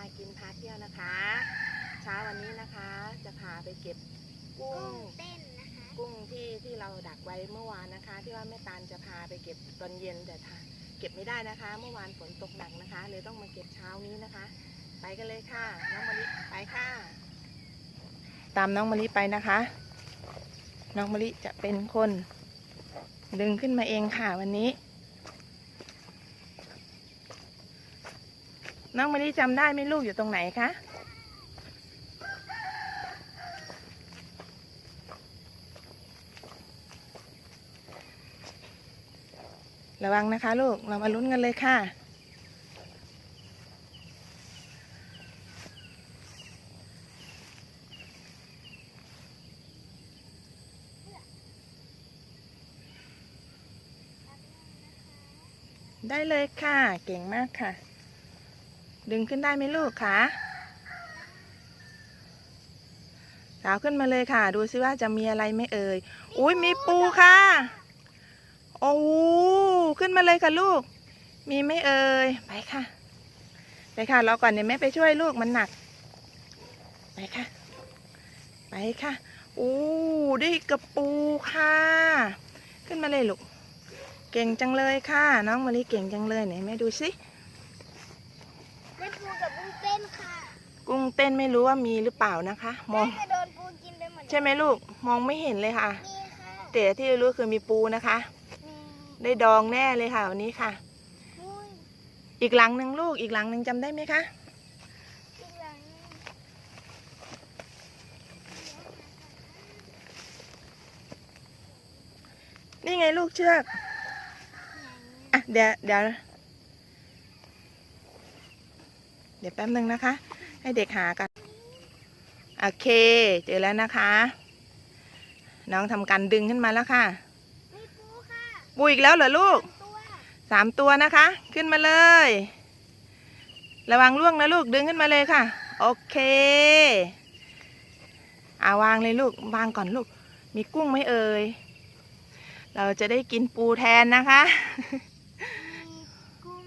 ากินพาเที่ยวนะคะ เช้าวันนี้นะคะจะพาไปเก็บกุ้กุ้งงเต้นนะคะ กุ้งที่ที่เราดักไว้เมื่อวานนะคะ ที่ว่าแม่ตาลจะพาไปเก็บตอนเย็นแต่ทาเก็บไม่ได้นะคะ เมื่อวานฝนตกหนักนะคะ เลยต้องมาเก็บเช้านี้นะคะ ไปกันเลยค่ะน้องมะลิไปค่ะ ตามน้องมะลิไปนะคะ น้องมะลิจะเป็นคน ดึงขึ้นมาเองค่ะวันนี้ น้องมะลิจำได้ไหมลูกอยู่ตรงไหนคะระวังนะคะลูก เรามาลุ้นกันเลยค่ะ ได้เลยค่ะ เก่งมากค่ะ ดึงขึ้นได้ไหมลูกคะสาวขึ้นมาเลยค่ะ ดูซิว่าจะมีอะไรไหม่เอ่ย อุ้ยมีปูค่ะ โอ้โหขึ้นมาเลยค่ะลูก มีไหม่เอ่ย ไปค่ะ ไปค่ะรอก่อนเดี๋ยวแม่ไปช่วยลูกมันหนัก ไปค่ะ ไปค่ะ โอ้ได้กระปูค่ะ ขึ้นมาเลยลูก เก่งจังเลยค่ะ น้องมะลิเก่งจังเลยไหนแม่ดูสิ ได้ปูกับกุ้งเต้นค่ะกุ้งเต้นไม่รู้ว่ามีหรือเปล่านะคะ มองน่าจะโดนปูกินไปหมดใช่ไหมลูกมองไม่เห็นเลยค่ะ นี่ค่ะแต่ที่รู้คือมีปูนะคะอืมได้ดองแน่เลยค่ะวันนี้ค่ะ อุ้ยอีกหลังหนึ่งลูกอีกหลังหนึ่งจำได้ไหมคะอีกหลังนี่ไงลูกเชือกอะเดี๋ยวเดี๋ยวเดี๋ยวแป๊บหนึ่งนะคะ ให้เด็กหากัน โอเค เจอแล้วนะคะ น้องทำการดึงขึ้นมาแล้วค่ะปูค่ะ ปูอีกแล้วเหรอลูก สามตัวนะคะ ขึ้นมาเลย ระวังล่วงนะลูก ดึงขึ้นมาเลยค่ะ โอเค อาวางเลยลูก วางก่อนลูก มีกุ้งไหมเอ่ย เราจะได้กินปูแทนนะคะ มีกุ้ง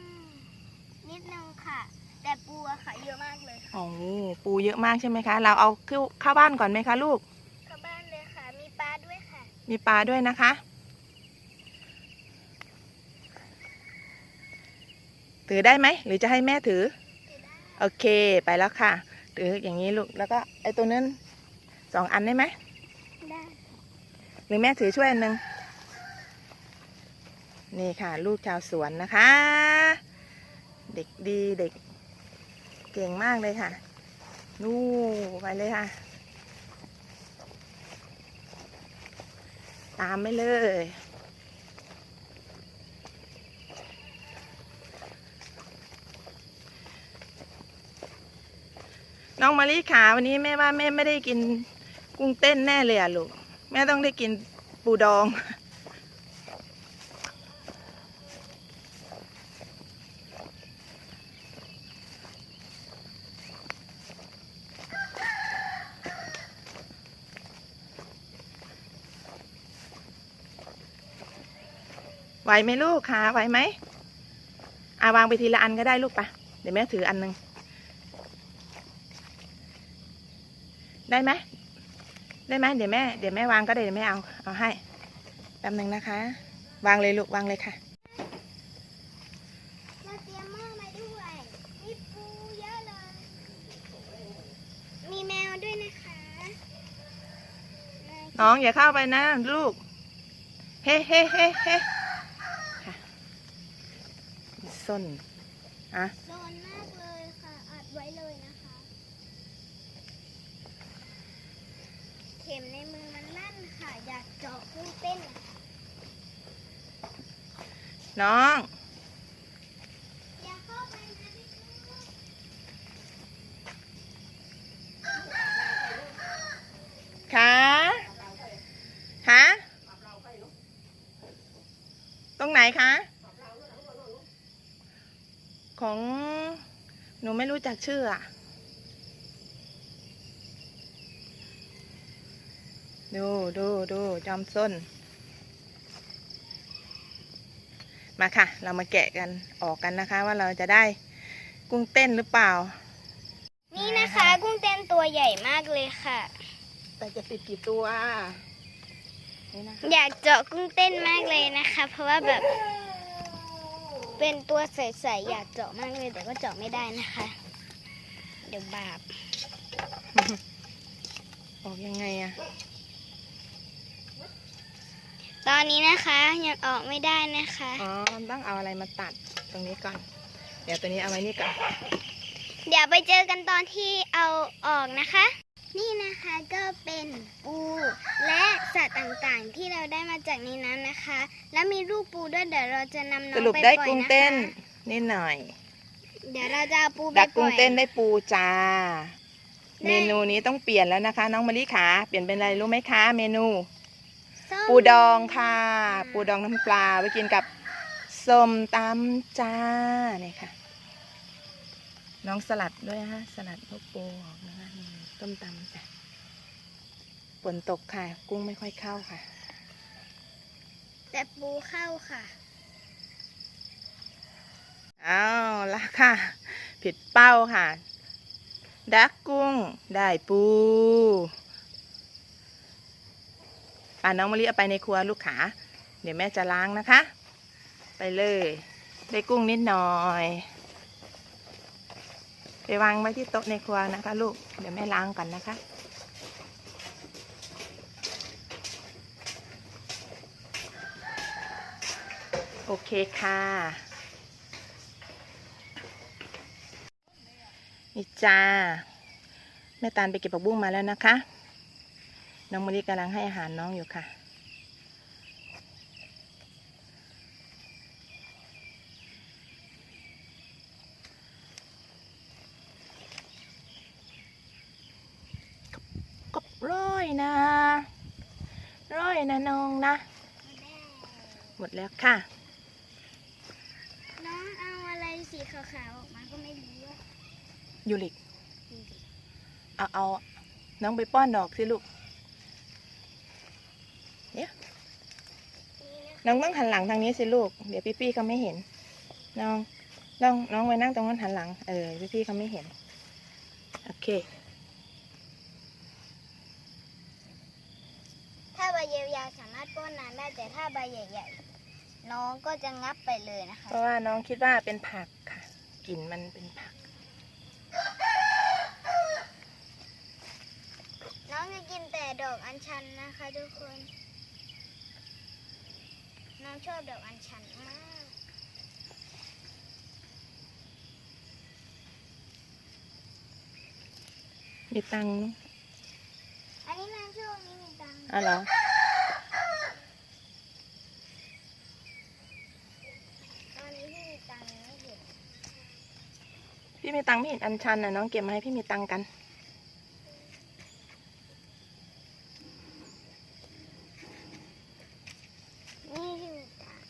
นิดนึงค่ะ แต่ปูอะค่ะเยอะมากเลยค่ะ โอ้โหปูเยอะมากใช่ไหมคะ เราเอาเข้าเข้าบ้านก่อนไหมคะลูก เข้าบ้านเลยค่ะ มีปลาด้วยค่ะ มีปลาด้วยนะคะ ถือได้ไหม หรือจะให้แม่ถือถือได้โอเคไปแล้วค่ะ ถืออย่างนี้ลูก แล้วก็ไอ้ตัวนั้นสองอันได้ไหม ได้ หรือแม่ถือช่วยอันหนึ่งนี่ค่ะ ลูกชาวสวนนะคะ เด็กดีเด็กเก่งมากเลยค่ะ นู่ไปเลยค่ะ ตามไปเลย น้องมารีขาวันนี้แม่ว่าแม่ไม่ได้กินกุ้งเต้นแน่เลยอะลูก แม่ต้องได้กินปูดอง ไหวไหมลูกคะไหวไหมอาวางไปทีละอันก็ได้ลูกปะเดี๋ยวแม่ถืออันหนึ่งได้ไหมได้ไหมเดี๋ยวแม่เดี๋ยวแม่วางก็ได้เดี๋ยวแม่เอาเอาให้แป๊บหนึ่งนะคะ วางเลยลูกวางเลยค่ะเราเตรียมหม้อมาด้วยมีปูเยอะเลย มีแมวด้วยนะคะน้องอย่าเข้าไปนะลูก เฮ้เฮ้เฮ้เฮ้ค่ะ ส้นอะโดนมากเลยค่ะ อัดไว้เลยนะคะ เข็มในมือมันลั่นค่ะ อยากเจาะกุ้งเต้นอะน้อง อย่าเข้าไปนะพี่กุ้งขาฮะ ตรงไหนคะ ของหนูไม่รู้จักชื่ออะ ดูดูดูจอมส้น มาค่ะ เรามาแกะกันออกกันนะคะ ว่าเราจะได้กุ้งเต้นหรือเปล่า นี่นะคะ กุ้งเต้นตัวใหญ่มากเลยค่ะ แต่จะติดกี่ตัวนี่นะคะอยากเจาะกุ้งเต้นมากเลยนะคะ เพราะว่าแบบ เป็นตัวใสๆอยากเจาะมากเลยแต่ก็เจาะไม่ได้นะคะ เดี๋ยวบาปออกยังไงอะตอนนี้นะคะยังออกไม่ได้นะคะ อ๋อต้องเอาอะไรมาตัดตรงนี้ก่อน เดี๋ยวตัวนี้เอาไว้นี่ก่อน เดี๋ยวไปเจอกันตอนที่เอาออกนะคะ นี่นะคะก็เป็นปูและสัตว์ต่างๆ ที่เราได้มาจากในนั้นนะคะ แล้วมีลูกปูด้วยเดี๋ยวเราจะนำน้สองรุปไปได้ปล่อยกุ้งนะคะเต้นนิดหน่อย เดี๋ยวเราจะเอาปูไปดักปกุ้ล่งอย เต้นได้ปูจ้า ได้ เมนูนี้ต้องเปลี่ยนแล้วนะคะ น้องมะลิขาเปลี่ยนเป็นอะไรรู้ไหมคะ เมนู ส้มปูดองค่ะ ปูดองน้ำปลาไว้กินกับส้มตำจ้าเนี่ยค่ะ น้องสลัดด้วยฮะสลัดพวกปูออกนะคะนี่ ต้มตำจ้ะฝนตกค่ะ กุ้งไม่ค่อยเข้าค่ะ แต่ปูเข้าค่ะ เอาละค่ะ ผิดเป้าค่ะ ดักกุ้ง ได้ปูอ่าน้องมะลิเอาไปในครัวลูกขา เดี๋ยวแม่จะล้างนะคะ ไปเลย ได้กุ้งนิดหน่อย ไปวางไว้ที่โต๊ะในครัวนะคะลูก เดี๋ยวแม่ล้างก่อนนะคะ โอเคค่ะ นี่จ้า แม่ตาลไปเก็บผักบุ้งมาแล้วนะคะ น้องมะลิกำลังให้อาหารน้องอยู่ค่ะ ร้อยนะ ร้อยนะน้องนะ หมดแล้วค่ะ น้องเอาอะไรสีขาวๆออกมาก็ไม่รู้ว่ายูริกเอาเอา น้องไปป้อนดอกสิลูกนี่นะน้องต้องหันหลังทางนี้สิลูก เดี๋ยวพี่ๆเขาไม่เห็น น้องน้องน้องไปนั่งตรงนั้นหันหลัง เออพี่ๆเขาไม่เห็น โอเค ถ้าใบยาวๆสามารถป้ อนนานได้แต่ถ้าใบใหญ่ ๆ น้องก็จะงับไปเลยนะคะ เพราะว่าน้องคิดว่าเป็นผักค่ะกลิ่นมันเป็นผัก น้องจะกินแต่ดอกอัญชันนะคะทุกคน น้องชอบดอกอัญชันมากมีตังค์อันนี้น้องช่วงนี้มีตังค์อะเหรอ ตอนนี้พี่มีตังค์ไม่เห็น พี่มีตังค์ไม่เห็นอันชันอะน้องเก็บมาให้พี่มีตังค์กันนี่พี่มีตังค์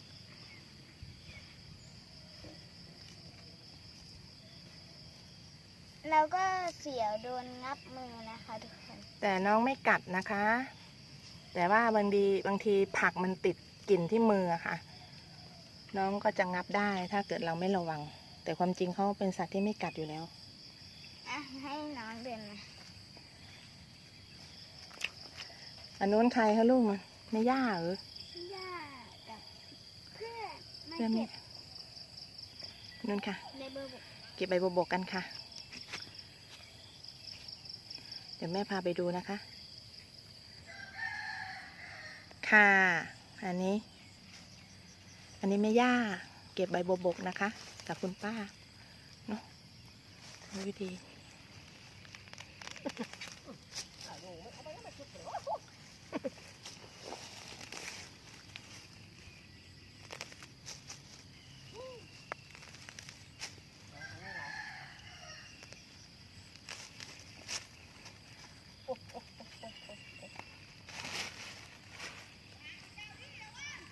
แล้วก็เสียวโดนงับมือนะคะทุกคน แต่น้องไม่กัดนะคะ แต่ว่าบางทีบางทีผักมันติดกลิ่นที่มืออะค่ะ น้องก็จะงับได้ถ้าเกิดเราไม่ระวัง แต่ความจริงเขาเป็นสัตว์ที่ไม่กัดอยู่แล้วอะให้น้องเดินมาอันนู้นใครคะลูกมันไม่ย่าเหรอย่ากับเพื่อนมาเพื่อนเก็ไม่บนู้นค่ะ ในเบอร์บุกเก็บใบบัวบกกันค่ะ เดี๋ยวแม่พาไปดูนะคะ ค่ะ อันนี้ อันนี้แม่ย่า เก็บใบบัวบกนะคะ กับคุณป้าเนาะดูวิธี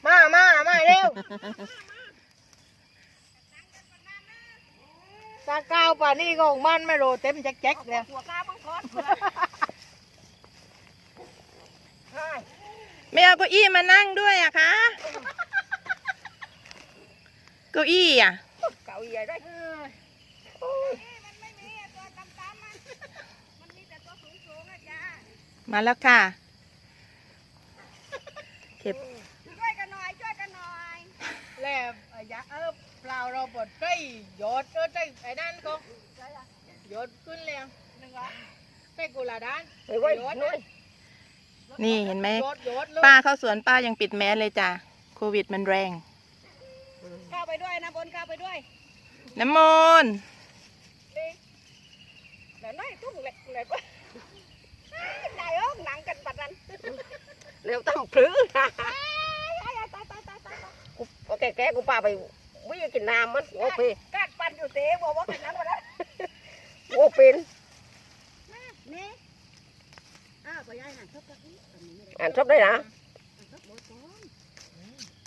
มามามาเร็วตากาว ป่านนี้ก็ของมันไม่โรเต็มแจ๊กๆเลยหัวกาบังคอนไม่เอาเก้าอี้มานั่งด้วยอะคะเก้าอี้อะเก่าใหญ่ได้มาแล้วค่ะ เก็บช่วยกันหน่อยช่วยกันหน่อยแล้ว อ้ยะเออเปล่าเราปวดใจหยดเออใจไอ้นั่นก็หยดขึ้นแล้วนึงวะใจกูละด้านหยดนะนี่เห็นไหมหยดหยดเลยป้าเข้าสวนป้ายังปิดแมสเลยจ้ะโควิดมันแรง เข้าไปด้วยนะบนเข้าไปด้วย น้ำมนต์นี่แล้วน้อยตุ้งเหล็กเหล็กว่านายเอ้งหนังกันปัดนั้นเร็วต้องพลื้นะ กูโอเคแกกูพาไปวิ่งกินน้ำมันโอเคกัดปันอยู่เตะบอกว่ากันนั้นมาแล้วโอเป็นนี่อ้าวไปยายหันทุกข์อ่านชอบได้นะ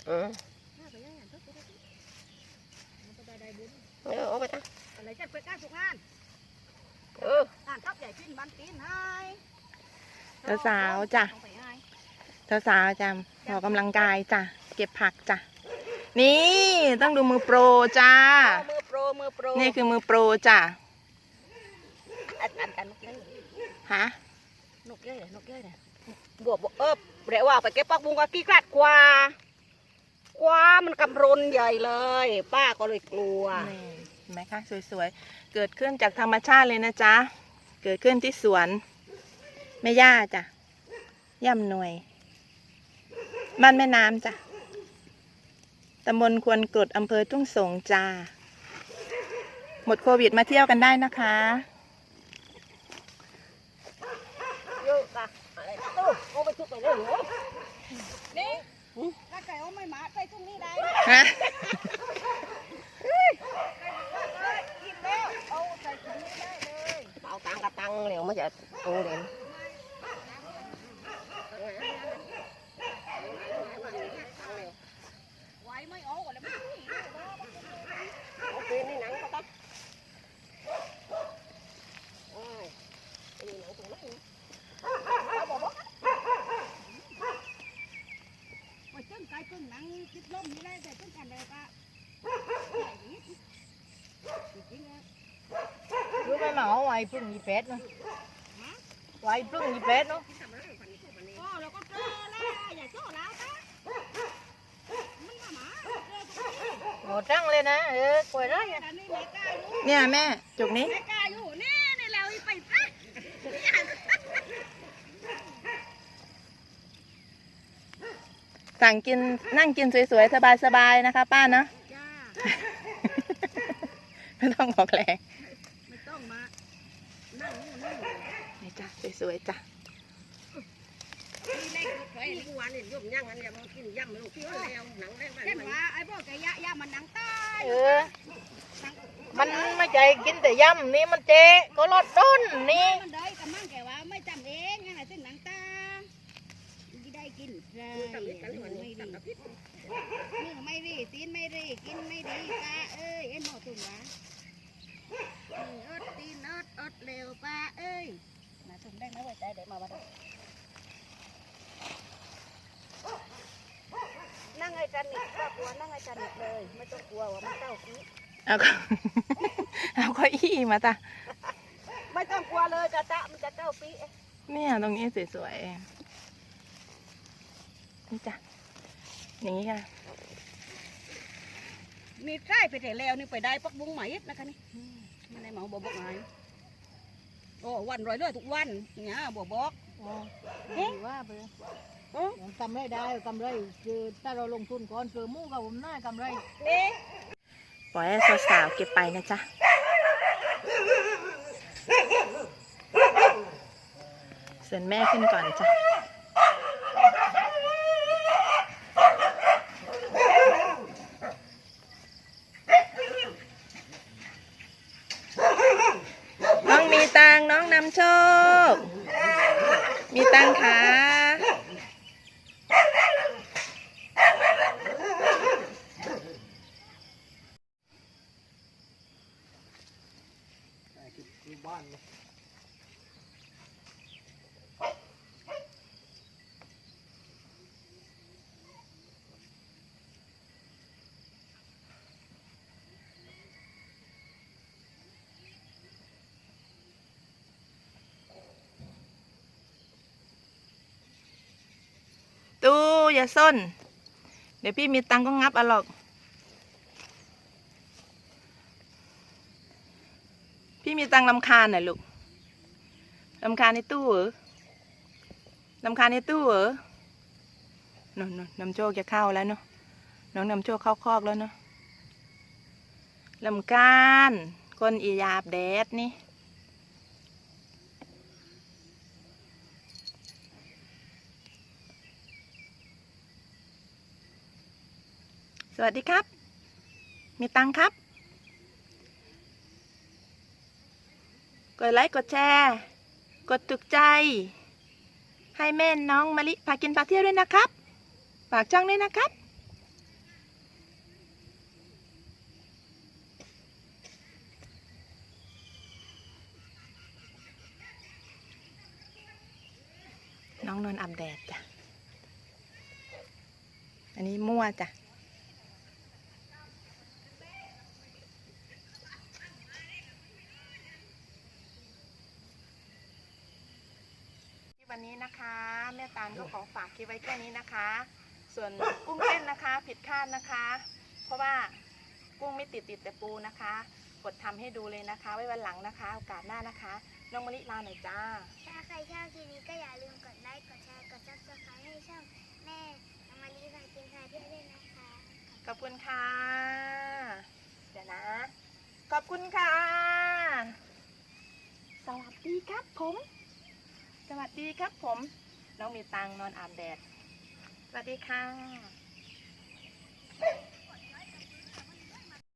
อืมเออเอาไปทั้งอะไรจะไปก้าสุกงานเอออ่านทับใหญ่ขึ้นบันตีนให้สาวๆจ้ะต้องไปให้สาวๆจ้ะออกกำลังกายจ้ะ เก็บผักจ้ะ นี่ต้องดูมือโปรจ้า มือโปรมือโปรนี่คือมือโปรจ้ะอันอันอันนกเย้ยฮะนกเย้ยนกเย้ยเนี่ยบวบเออเรียกว่าไปเก็บปักบุงกับกี้กลัดกว่า กว่ามันกำรนใหญ่เลย ป้าก็เลยกลัวนี่เห็นไหมคะสวยๆ เกิดขึ้นจากธรรมชาติเลยนะจ๊ะ เกิดขึ้นที่สวนแม่ย่าจ้ะย่ำหน่วยบ้านแม่น้ำจ้ะตำบลควนกรดอำเภอทุ่งสงจ้า หมดโควิดมาเที่ยวกันได้นะคะเยอะค่ะอะไรนะตู้เอาไปทุกไปเลยเหรอนี่ถ้าไก่เอาไม่หมาใส่ตรงนี้ได้ ฮะ กินแล้วเอาใส่ถุงนี้ได้เลย เอาตังกับตังเร็วไม่ใช่ตรงเด่น ไว้ไม่เอาก่อนแล้วมันนี่ เอาปีนในหนังก็ต้องโอ้ยนี่หนังตรงนั้น มาเจ้งไก่กึ่งหนังติดลมนี่ได้แต่ต้นกันเลยปะจริงๆนะ รู้ไหมหมาไว้พึ่งมีเป็ดนะไว้พึ่งมีเป็ดเนาะก็เราก็เจอแล้วอย่าโจ้แล้วปะมันมาหมาเจอพวกนี้โหจังเลยนะเออกล้วยได้ไงแต่นี่ไม่กล้าอยู่เนี่ยแม่จุกนี้ไม่กล้าอยู่นี่นี่เราไปซะสั่งกินนั่งกินสวยๆ สบายๆ นะคะ ป้าเนาะจ้าไม่ต้องบอกแรงไม่ต้ องมา นั่งนู่นนี่นี่จ้ะสวยๆจ้ะนี่เล็กเคยทุกวันนี่ยุ่มย่างกันอย่ามากินย่ำลูกที่แล้วหนังได้ไหมเช่นว่าไอ้พวกแกยะยะมันหนังตายเออมันไม่ใจกินแต่ย่ำนี่มันเจ๊ก็ลดต้นนี่มันได้กับมั่งแกว่าไม่จำเองไงซึ่งหนังตาไม่ได้กินใช่ทำด้วยกันวันไม่นี้ดีทำกับพิษมือไม่ดีตีนไม่ดีกินไม่ดีป้าเอ้ยเอ็นหมอตุ่มวะมื ออดตีนอดอดเร็วป้าเอ้ยมาตุ่มได้ไหมว่าใจเดี๋ยวมาวันนั่งไอ้จันนิดป้ากลัวนั่งไอ้จันนิดเลยไม่ต้องกลัวว่ามันเต้าขี้เอาก็เอาเก้าอี้มาจ้ะไม่ต้องกลัวเลยจะตะมันจะเก้าปีเนี่ยตรงนี้สวยๆนี่จ้ะอย่างนี้ค่ะ นี่ใช่ไปแต่แล้วนี่ไปได้ปักบุ้งไหมนะคะนี่มันได้เหมาบ่บอกไงโอ้วันรอยเลือดทุกวันเนี่ยบ่บอกว่าไปกำไรได้กำไรคือถ้าเราลงทุนก่อนคือหมู่กับผมหน้ากำไรนี่ปล่อยให้สาวๆเก็บไปนะจ๊ะส่วนแม่ขึ้นก่อนจ้ะ น้องมีตังค์น้องนำโชค มีตังค่ะบ้าน อย่าส้น เดี๋ยวพี่มีตังก็งับเอาหรอก พี่มีตังลำคาญน่ะลูกลำคาญในตู้เหรอลำคาญในตู้เหรอนนนน้ำโชคจะเข้าแล้วเนาะ น้องน้ำโชคเข้าคอกแล้วเนาะลำคาญคนอียาบแดดนี่ วัสดีครับ มีตังครับ กดไลค์กดแชร์ กดถูกใจ ให้แม่น้องมะลิพากินพาเที่ยวด้วยนะครับฝากช่องด้วยนะครับ น้องนอนอาบแดดจ้ะ อันนี้มั่วจ้ะ วันนี้นะคะ แม่ตาลก็ขอฝากคลิปไว้แค่นี้นะคะ ส่วนกุ้งเต้นนะคะ ผิดคาดนะคะ เพราะว่ากุ้งไม่ติดติดแต่ปูนะคะกดทำให้ดูเลยนะคะ ไว้วันหลังนะคะ โอกาสหน้านะคะ น้องมะลิลาหน่อยจ้า ถ้าใครชอบคลิปนี้ก็อย่าลืมกดไลค์กดแชร์กด subscribe ให้ช่องแม่อมารีพากินพาเที่ยวด้วยนะคะ ขอบคุณค่ะ เดี๋ยวนะ ขอบคุณค่ะ สวัสดีครับผม สวัสดีครับผม น้องมีตังนอนอาบแดด สวัสดีค่ะ